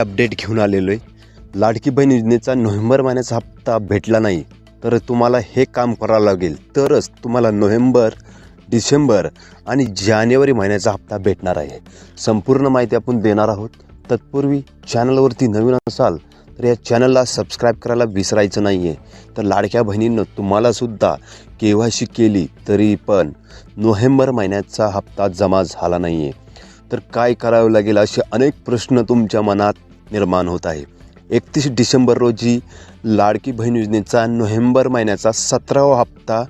Update घेऊन आलेलो आहे लाडकी बहीण योजनेचा नोव्हेंबर महिन्याचा हप्ता भेटला नाही तर तुम्हाला हे काम करावं लागेल. तरच तुम्हाला नोव्हेंबर डिसेंबर आणि जानेवारी महिन्याचा हप्ता भेटणार आहे. संपूर्ण माहिती आपण देणार आहोत. तत्पूर्वी चॅनलवरती नवीन असाल तर या चॅनलला सबस्क्राईब करायला विसरायचं नाही आहे तर लाडक्या बहिणींनं तुम्हालासुद्धा केव्हाशी केली तरी पण नोव्हेंबर महिन्याचा हप्ता जमा झाला नाही आहे तर काय करावं लागेल असे अनेक प्रश्न तुमच्या मनात निर्माण होत आहे. एकतीस डिसेंबर रोजी लाडकी बहीण योजनेचा नोव्हेंबर महिन्याचा सतरावा हप्ता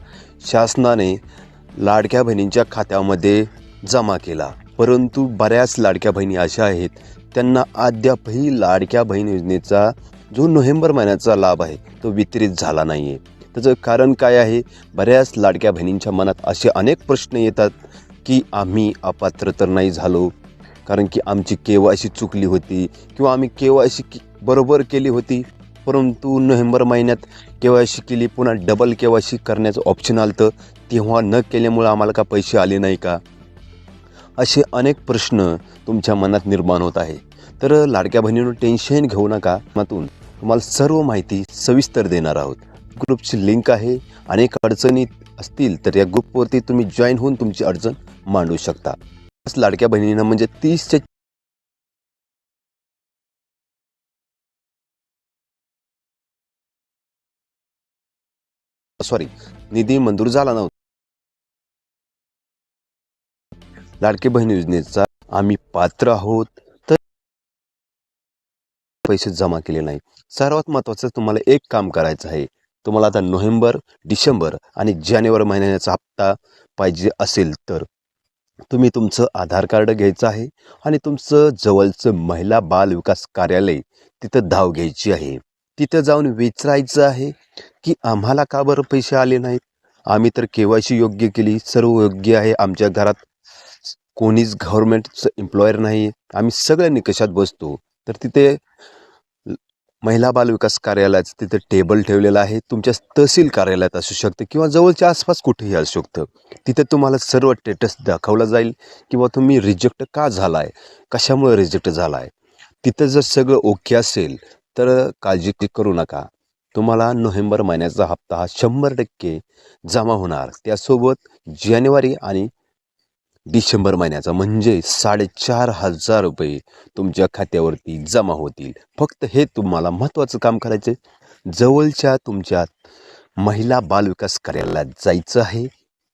शासनाने लाडक्या बहिणींच्या खात्यामध्ये जमा केला. परंतु बऱ्याच लाडक्या बहिणी अशा आहेत त्यांना अद्यापही लाडक्या बहीण योजनेचा जो नोव्हेंबर महिन्याचा लाभ आहे तो वितरित झाला नाही आहे त्याचं कारण काय आहे? बऱ्याच लाडक्या बहिणींच्या मनात असे अनेक प्रश्न येतात की आम्ही अपात्र तर नाही झालो. कारण की आमची के वाय सी चुकली होती किंवा आम्ही के वाय सी बरोबर केली होती. परंतु नोव्हेंबर महिन्यात के वाय सी केली पुन्हा डबल के वाय सी करण्याचं ऑप्शन आलं तेव्हा न केल्यामुळं आम्हाला का पैसे आले नाही का? असे अनेक प्रश्न तुमच्या मनात निर्माण होत आहे. तर लाडक्या बहिणीनं टेन्शन घेऊ नका. मातून तुम्हाला सर्व माहिती सविस्तर देणार आहोत. ग्रुपची लिंक आहे. अनेक अडचणी असतील तर या ग्रुपवरती तुम्ही जॉईन होऊन तुमची अडचण मांडू शकता. लाडक्या बहिणीनं म्हणजे तीसच्या सॉरी निधी मंजूर झाला नव्हता. लाडकी बहीण योजनेचा आम्ही पात्र आहोत तर पैसे जमा केले नाही सर्वात महत्वाचं तुम्हाला एक काम करायचं आहे. तुम्हाला आता नोव्हेंबर डिसेंबर आणि जानेवारी महिन्याचा हप्ता पाहिजे असेल तर तुम्ही तुमचं आधार कार्ड घ्यायचं आहे आणि तुमचं जवळचं महिला बाल विकास कार्यालय तिथं धाव घ्यायची आहे. तिथं जाऊन विचारायचं आहे की आम्हाला का बरं पैसे आले नाहीत? आम्ही तर केवायसी योग्य केली सर्व योग्य आहे आमच्या घरात. कोणीच गव्हर्मेंटचं एम्प्लॉयर नाही आम्ही सगळ्या निकषात बसतो. तर तिथे महिला बाल विकास कार्यालयाचं तिथे टेबल ठेवलेलं आहे. तुमच्या तहसील कार्यालयात असू शकतं किंवा जवळच्या आसपास कुठेही असू शकतं. तिथे तुम्हाला सर्व स्टेटस दाखवला जाईल किंवा तुम्ही रिजेक्ट का झाला आहे कशामुळे रिजेक्ट झाला आहे तिथं जर सगळं ओके असेल तर काळजी करू नका. तुम्हाला नोव्हेंबर महिन्याचा हप्ता हा शंभर टक्के जमा होणार. त्यासोबत जानेवारी आणि डिसेंबर महिन्याचा म्हणजे साडेचार हजार रुपये तुमच्या खात्यावरती जमा होतील. फक्त हे तुम्हाला महत्त्वाचं काम करायचं जवळच्या तुमच्या महिला बालविकास कार्यालयात जायचं आहे.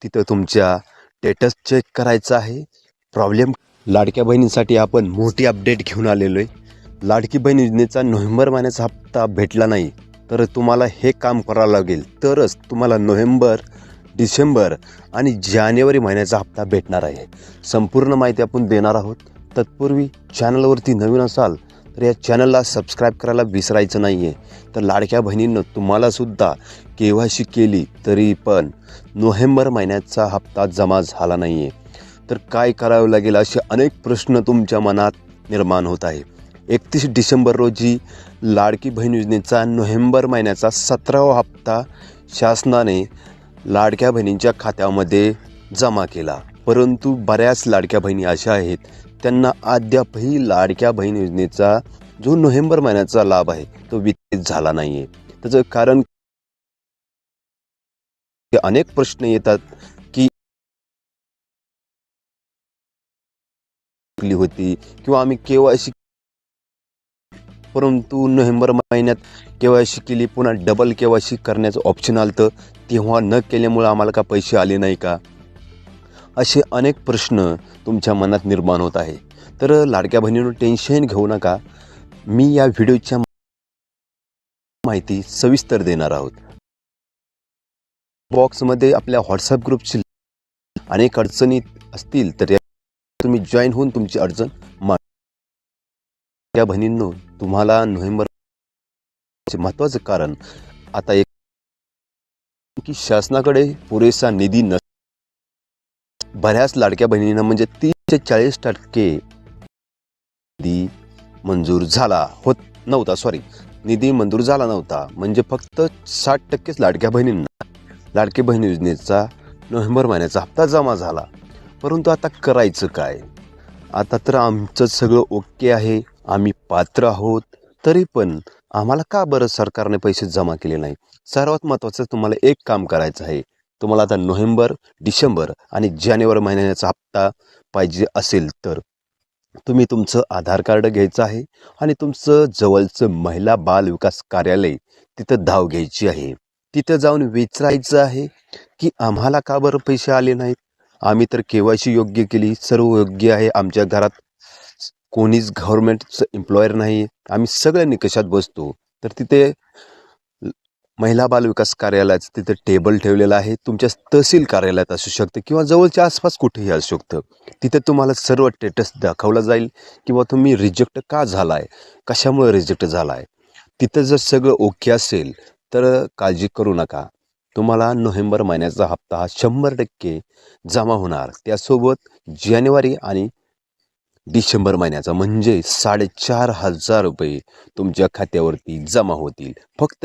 तिथं तुमच्या स्टेटस चेक करायचं आहे. प्रॉब्लेम लाडक्या बहिणींसाठी आपण मोठी अपडेट घेऊन आलेलो आहे. लाडकी बहीण योजनेचा नोव्हेंबर महिन्याचा हप्ता भेटला नाही. तर तुम्हाला हे काम करावं लागेल. तरच तुम्हाला नोव्हेंबर डिसेंबर आणि जानेवारी महिन्याचा हप्ता भेटणार आहे. संपूर्ण माहिती आपण देणार आहोत. तत्पूर्वी चॅनलवरती नवीन असाल तर या चॅनलला सबस्क्राईब करायला विसरायचं नाही आहे तर लाडक्या बहिणींनं तुम्हालासुद्धा केव्हाशी केली तरी पण नोव्हेंबर महिन्याचा हप्ता जमा झाला नाही आहे तर काय करावं लागेल असे अनेक प्रश्न तुमच्या मनात निर्माण होत आहे. एकतीस डिसेंबर रोजी लाडकी बहीण योजनेचा नोव्हेंबर महिन्याचा सतरावा हप्ता शासनाने लाडक्या बहिणींच्या खात्यामध्ये जमा केला. परंतु बऱ्याच लाडक्या बहिणी अशा आहेत त्यांना अद्यापही लाडक्या बहीण योजनेचा जो नोव्हेंबर महिन्याचा लाभ आहे तो वितरित झाला नाही आहे त्याचं कारण अनेक प्रश्न येतात की होती किंवा आम्ही केवायसी परंतु नोव्हेंबर महिन्यात के वाय सी केली पुन्हा डबल के वाय सी करण्याचं ऑप्शन आलं तर तेव्हा न केल्यामुळं आम्हाला का पैसे आले नाही का? असे अनेक प्रश्न तुमच्या मनात निर्माण होत आहे. तर लाडक्या बहिणीनं टेन्शन घेऊ नका. मी या व्हिडिओच्या माहिती सविस्तर देणार आहोत. बॉक्समध्ये आपल्या व्हॉट्सअप ग्रुपची अनेक अडचणी असतील तर तुम्ही जॉईन होऊन तुमची अडचण त्या बहिणींनो तुम्हाला नोव्हेंबर महत्वाचं कारण आता एक की शासनाकडे पुरेसा निधी नस बऱ्याच लाडक्या बहिणींना म्हणजे तीस चाळीस टक्के निधी मंजूर झाला होत नव्हता सॉरी निधी मंजूर झाला नव्हता. म्हणजे फक्त साठ टक्केच लाडक्या बहिणींना लाडकी बहीण योजनेचा नोव्हेंबर महिन्याचा हप्ता जमा झाला. परंतु आता करायचं काय? आता तर आमचं सगळं ओके आहे. आम्ही पात्र आहोत तरी पण आम्हाला का बरं सरकारने पैसे जमा केले नाही सर्वात महत्त्वाचं तुम्हाला एक काम करायचं आहे. तुम्हाला आता नोव्हेंबर डिसेंबर आणि जानेवारी महिन्याचा हप्ता पाहिजे असेल तर तुम्ही तुमचं आधार कार्ड घ्यायचं आहे आणि तुमचं जवळचं महिला बाल विकास कार्यालय तिथं धाव घ्यायची आहे. तिथं जाऊन विचारायचं आहे की आम्हाला का बरं पैसे आले नाहीत? आम्ही तर केवायसी योग्य केली सर्व योग्य आहे आमच्या घरात. कोणीच गव्हर्मेंटचं एम्प्लॉयर नाही. आम्ही सगळ्या निकषात बसतो. तर तिथे महिला बालविकास कार्यालयाचं तिथे टेबल ठेवलेलं आहे. तुमच्या तहसील कार्यालयात असू शकतं किंवा जवळच्या आसपास कुठेही असू शकतं. तिथे तुम्हाला सर्व स्टेटस दाखवला जाईल किंवा तुम्ही रिजेक्ट का झाला आहे कशामुळे रिजेक्ट झाला आहे तिथं जर सगळं ओके असेल तर काळजी करू नका. तुम्हाला नोव्हेंबर महिन्याचा हप्ता हा शंभर टक्के जमा होणार. त्यासोबत जानेवारी आणि डिसेंबर महिन्याचा म्हणजे साडेचार हजार रुपये तुमच्या खात्यावरती जमा होतील. फक्त